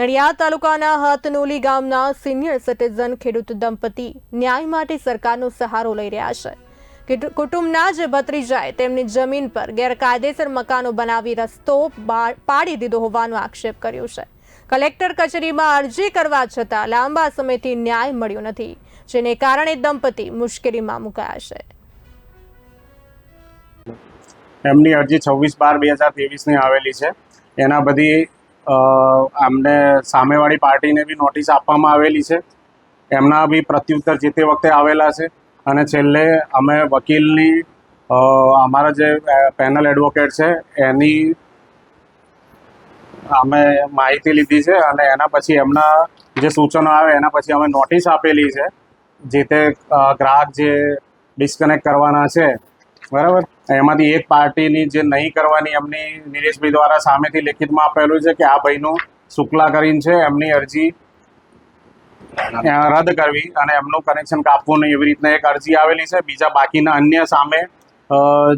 નડિયાદ તાલુકાના હાથનોલી ગામના senior citizen ખેડૂત દંપતી ન્યાય માટે સરકારનો સહારો લઈ રહ્યા છે. કુટુંબના જ ભત્રીજાએ તેમની જમીન પર ગેરકાયદેસર મકાનો બનાવી રસ્તો પાડી દીધો હોવાનો આક્ષેપ કર્યો છે. કલેક્ટર કચેરીમાં અરજી કરવા છતાં લાંબા સમયથી ન્યાય મળ્યો નથી, જેને કારણે દંપતી મુશ્કેલીમાં મુકાયા છે. એમની અરજી છવ્વીસ બાર બે હજારની આવેલી છે. એના બધી અ, આમને સામેવાળી પાર્ટીને બી નોટિસ આપવામાં આવેલી છે. એમના બી પ્રત્યુત્તર જે તે વખતે આવેલા છે. અને છેલ્લે અમે વકીલની અમારા જે પેનલ એડવોકેટ છે એની અમે માહિતી લીધી છે અને એના પછી એમના જે સૂચનો આવે એના પછી અમે નોટિસ આપેલી છે. જે તે ગ્રાહક જે ડિસ્કનેક્ટ કરવાના છે બરાબર? એમાંથી એક પાર્ટીની જે નહીં કરવાની એમની નિરેશભાઈ દ્વારા સામેથી લેખિતમાં આપેલું છે કે આ ભાઈનું શુક્લા કરીને છે, એમની અરજી રદ કરવી અને એમનું કનેક્શન કાપવું નહીં એવી રીતના એક અરજી આવેલી છે. બીજા બાકીના અન્ય સામે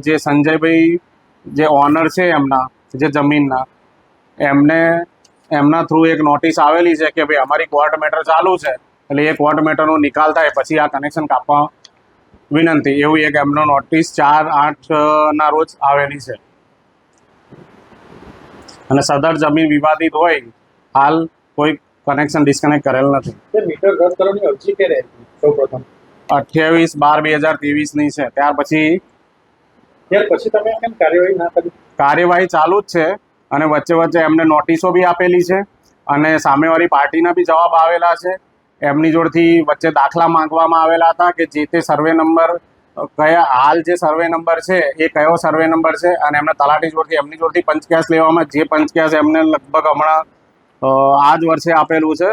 જે સંજયભાઈ જે ઓનર છે એમના, જે જમીનના, એમને, એમના થ્રુ એક નોટિસ આવેલી છે કે ભાઈ અમારી કોર્ટ મેટર ચાલુ છે. એટલે એ કોર્ટ મેટરનો નિકાલ થાય, પછી આ કનેક્શન કાપવા વિનંતી એવું એક એમનો નોટિસ ચાર આઠ ના રોજ આવેલી છે. અને સદર જમીન વિવાદિત હોય હાલ કોઈ કનેક્શન ડિસ્કનેક્ટ કરેલ નથી. અઠ્યાવીસ બાર બે હજાર ત્રેવીસની છે. ત્યાર પછી કાર્યવાહી ચાલુ જ છે અને વચ્ચે વચ્ચે એમને નોટિસો બી આપેલી છે અને સામેવાળી પાર્ટીના બી જવાબ આવેલા છે. એમની જોડથી વચ્ચે દાખલા માંગવામાં આવેલા હતા કે જે તે સર્વે નંબર કયા હાલ જે સર્વે નંબર છે એ કયો સર્વે નંબર છે અને એમને તલાટી જોડથી એમની જોડથી પંચકેસ લેવામાં જે પંચકેસ એમને લગભગ હમણાં આ જ વર્ષે આપેલું છે.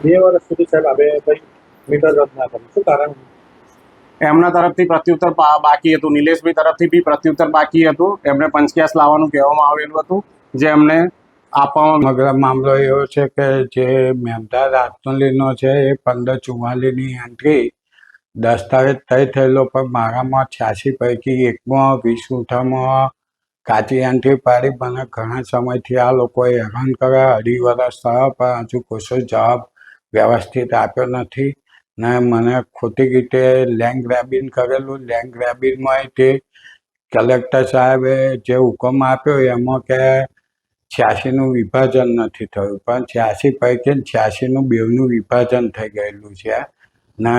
બે વર્ષ સુધી સાહેબ હવે ભાઈ મીટર રદ ના કર્યું. શું કારણ? એમના તરફથી પ્રત્યુત્તર બાકી હતું. નિલેશભાઈ તરફથી બી પ્રત્યુત્તર બાકી હતું. એમને પંચક્યાસ લાવવાનું કહેવામાં આવેલું હતું જે એમને આપવામાં સમગ્ર મામલો એવો છે કે જે મેમદાર રાજનલીનો છે, એ પંદર ચુમ્માલીસની એન્ટ્રી દસ્તાવેજ તય થયેલો, પણ મારામાં છ્યાસી પૈકી એકમાં, વીસ ઉઠામાં કાચી એન્ટ્રી પાડી, મને ઘણા સમયથી આ લોકોએ હેરાન કર્યા. અઢી વર્ષ થયા પણ હજુ કશો જવાબ વ્યવસ્થિત આપ્યો નથી ને મને ખોટી રીતે લેન્ડ ગ્રેબિંગ કરેલું. લેન્ડ ગ્રેબિંગમાં તે કલેક્ટર સાહેબે જે હુકમ આપ્યો એમાં કે છ્યાસીનું વિભાજન નથી થયું. પણ છ્યાસી પૈકી છ્યાસીનું બેવનું વિભાજન થઈ ગયેલું છે. ને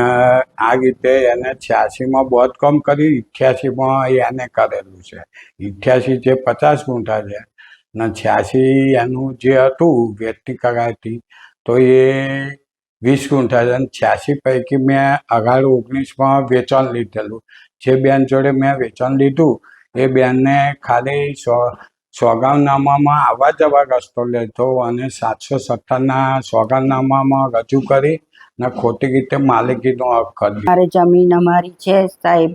આ રીતે એને છ્યાસીમાં બોધકામ કરી ઇઠ્યાસીમાં એને કરેલું છે. ઇઠ્યાસી જે પચાસ ગુંઠા છે ને છ્યાસી એનું જે હતું વ્યક્તિ કરાતી તો એ વીસ ગુંઠા છે છ્યાસી પૈકી મેં અઢાર ઓગણીસમાં વેચાણ લીધેલું. જે બેન જોડે મેં વેચાણ લીધું, એ બેનને ખાલી સો સોગાવનામામાં આવવા જવા રસ્તો લેતો અને સાતસો સત્તરના સોગાવનામામાં રજૂ કરી ને ખોટી રીતે માલિકીનો હક કરી મારે જમીન અમારી છે સાહેબ,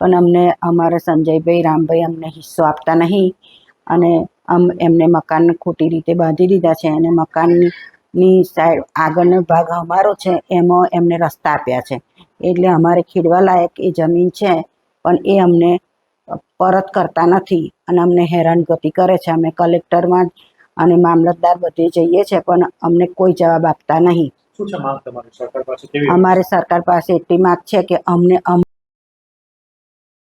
પણ અમને અમારા સંજયભાઈ રામભાઈ અમને હિસ્સો આપતા નહીં અને અમ એમને મકાન ખોટી રીતે બાંધી દીધા છે અને મકાનની સાઈડ આગળનો ભાગ અમારો છે, એમાં એમને રસ્તા આપ્યા છે. એટલે અમારે ખેડવા લાયક એ જમીન છે, પણ એ અમને પરત કરતા નથી અને અમને હેરાનગતિ કરે છે. અમે કલેક્ટરમાં અને મામલતદાર બધે જઈએ છીએ પણ અમને કોઈ જવાબ આપતા નહીં. અમારે સરકાર પાસે એટલી માંગ છે કે અમને અમ